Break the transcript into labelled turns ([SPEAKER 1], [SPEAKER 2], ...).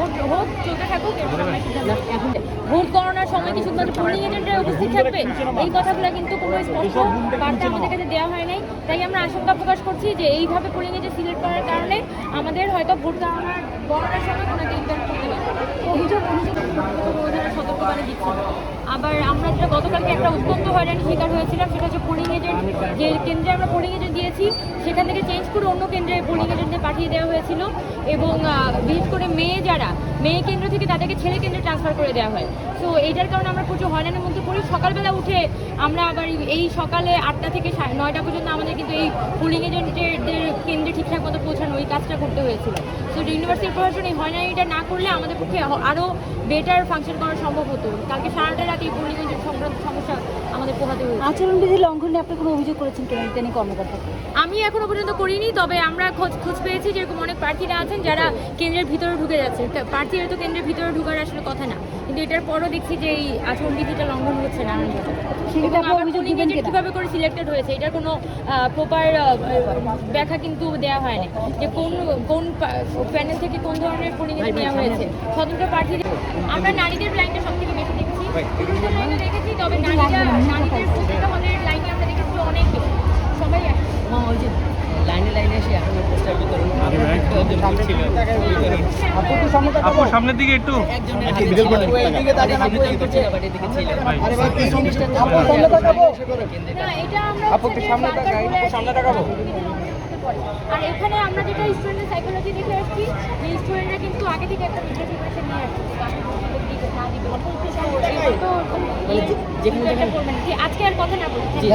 [SPEAKER 1] Vote vote সময় কি শুধুমাত্র পোলিং এজেন্টরা উপস্থিত থাকবে? এই কথাগুলো কিন্তু কোনো স্পষ্ট বার্তা আমাদের কাছে দেওয়া হয় নাই। তাই আমরা আশঙ্কা প্রকাশ করছি যে এইভাবে পোলিং এজেন্ট সিলেক্ট করার কারণে আমাদের হয়তো ভোট গণনার গণনার সময় কোনো ইম্প্যাক্ট করতে পারে অভিযোগ সতর্কবাণী দিচ্ছেন আবার আমরা যেটা গতকালকে একটা অত্যন্ত হয়রানি শিকার হয়েছিলাম সেটা হচ্ছে পোলিং এজেন্ট যে কেন্দ্রে আমরা পোলিং এজেন্ট দিয়েছি, সেখান থেকে চেঞ্জ করে অন্য কেন্দ্রে পোলিং এজেন্টদের পাঠিয়ে দেওয়া হয়েছিল। এবং বিশেষ করে মেয়ে যারা, মেয়ে কেন্দ্র থেকে তাদেরকে ছেলে কেন্দ্রে ট্রান্সফার করে দেওয়া হয়। তো এইটার কারণে আমরা প্রচুর হয়রানির মধ্যে পড়ি। সকালবেলা উঠে আমরা আবার এই- সকালে আটটা থেকে নয়টা পর্যন্ত আমাদের কিন্তু এই পোলিং এজেন্টের কেন্দ্রে ঠিকঠাক মতো পৌঁছানো, ওই কাজটা করতে হয়েছিল। তো ইউনিভার্সিটি প্রশাসন এই হয়রানিটা না করলে আমাদের পক্ষে আরও বেটার ফাংশন করা সম্ভব হতো। কালকে সারাটা রাত এই পোলিং এজেন্ট সংক্রান্ত সমস্যা আমাদের পোহাতে হয়েছে।
[SPEAKER 2] আচরণবিধি লঙ্ঘনে আপনি কোনো অভিযোগ করেছেন কেন কর্মকর্তা?
[SPEAKER 1] আমি এখনও পর্যন্ত করিনি তবে আমরা খোঁজ খোঁজ পেয়েছি যেরকম অনেক প্রার্থীরা আছেন যারা কেন্দ্রের ভিতরে ঢুকে যাচ্ছে। প্রার্থীরা তো কেন্দ্রের ভিতরে ঢুকার আসলে কথা না। কিন্তু এটার পরও দেখছি যে এই আচরণবিধিটা লঙ্ঘন হচ্ছে
[SPEAKER 2] কিনা?
[SPEAKER 1] কীভাবে করে সিলেক্টেড হয়েছে এটার কোনো প্রপার ব্যাখ্যা কিন্তু দেওয়া হয়নি। যে কোন কোন প্যানেল থেকে কোন ধরনের এজেন্ট নেওয়া হয়েছে। স্বতন্ত্র প্রার্থীদের আমরা নারীদের লাইনটা তবে নারীরা নারীদের প্রতিটা হলের লাইনে আমরা দেখেছি অনেক সবাই
[SPEAKER 3] লাইনে লাইনে এসে এখন পোস্টার বিতরণ
[SPEAKER 4] আপু সামনের দিকে একটু।
[SPEAKER 3] আরে
[SPEAKER 1] এখানে আমরা যেটা স্টুডেন্টের সাইকোলজি দেখে আসছি যে স্টুডেন্টরা কিন্তু আগে থেকে একটা প্রিপারেশন নিয়ে আসছে দিবে না
[SPEAKER 3] যেখানে
[SPEAKER 1] জি আজকে আর কথা না বলি।
[SPEAKER 3] জি।